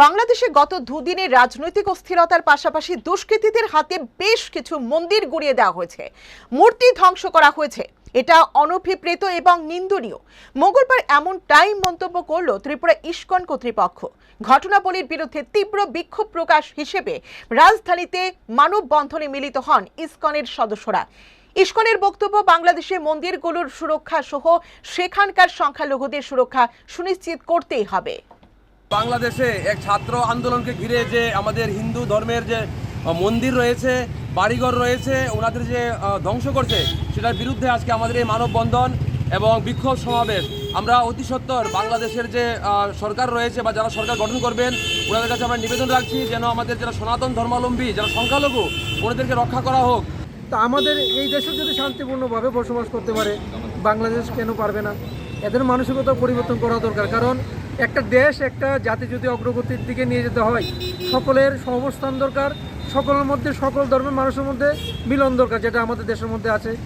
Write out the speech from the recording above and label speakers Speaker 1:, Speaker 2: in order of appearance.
Speaker 1: বাংলাদেশে গত দুদিনে রাজনৈতিক অস্থিরতার পাশাপাশি দুষ্কৃতীদের হাতে বেশ কিছু মন্দির গুড়িয়ে দেওয়া হয়েছে। মূর্তি ধ্বংস করা হয়েছে। এটা অনভিপ্রেত এবং নিন্দনীয়। মঙ্গলবার এমনটাই মন্তব্য করল ত্রিপুরা ইস্কন কর্তৃপক্ষ। ঘটনাবলীর বিরুদ্ধে তীব্র বিক্ষোভ প্রকাশ হিসেবে রাজধানীতে মানববন্ধনে মিলিত হন ইস্কনের সদস্যরা। ইস্কনের বক্তব্য, বাংলাদেশে মন্দিরগুলোর সুরক্ষা সহ সেখানকার সংখ্যালঘুদের সুরক্ষা সুনিশ্চিত করতেই হবে।
Speaker 2: বাংলাদেশে এক ছাত্র আন্দোলনকে ঘিরে যে আমাদের হিন্দু ধর্মের যে মন্দির রয়েছে, বাড়িঘর রয়েছে, ওনাদের যে ধ্বংস করছে, সেটার বিরুদ্ধে আজকে আমাদের এই মানববন্ধন এবং বিক্ষোভ সমাবেশ। আমরা অতি সত্বর বাংলাদেশের যে সরকার রয়েছে বা যারা সরকার গঠন করবেন, ওনাদের কাছে আমরা নিবেদন রাখছি যেন আমাদের যারা সনাতন ধর্মাবলম্বী, যারা সংখ্যালঘু, ওনাদেরকে রক্ষা করা হোক।
Speaker 3: তা আমাদের এই দেশে যদি শান্তিপূর্ণভাবে বসবাস করতে পারে, বাংলাদেশ কেন পারবে না? এদের মানসিকতা পরিবর্তন করা দরকার। কারণ একটা দেশ, একটা জাতি যদি অগ্রগতির দিকে নিয়ে যেতে হয়, সকলের সহবস্থান দরকার, সকলের মধ্যে, সকল ধর্মের মানুষের মধ্যে মিলন দরকার, যেটা আমাদের দেশের মধ্যে আছে।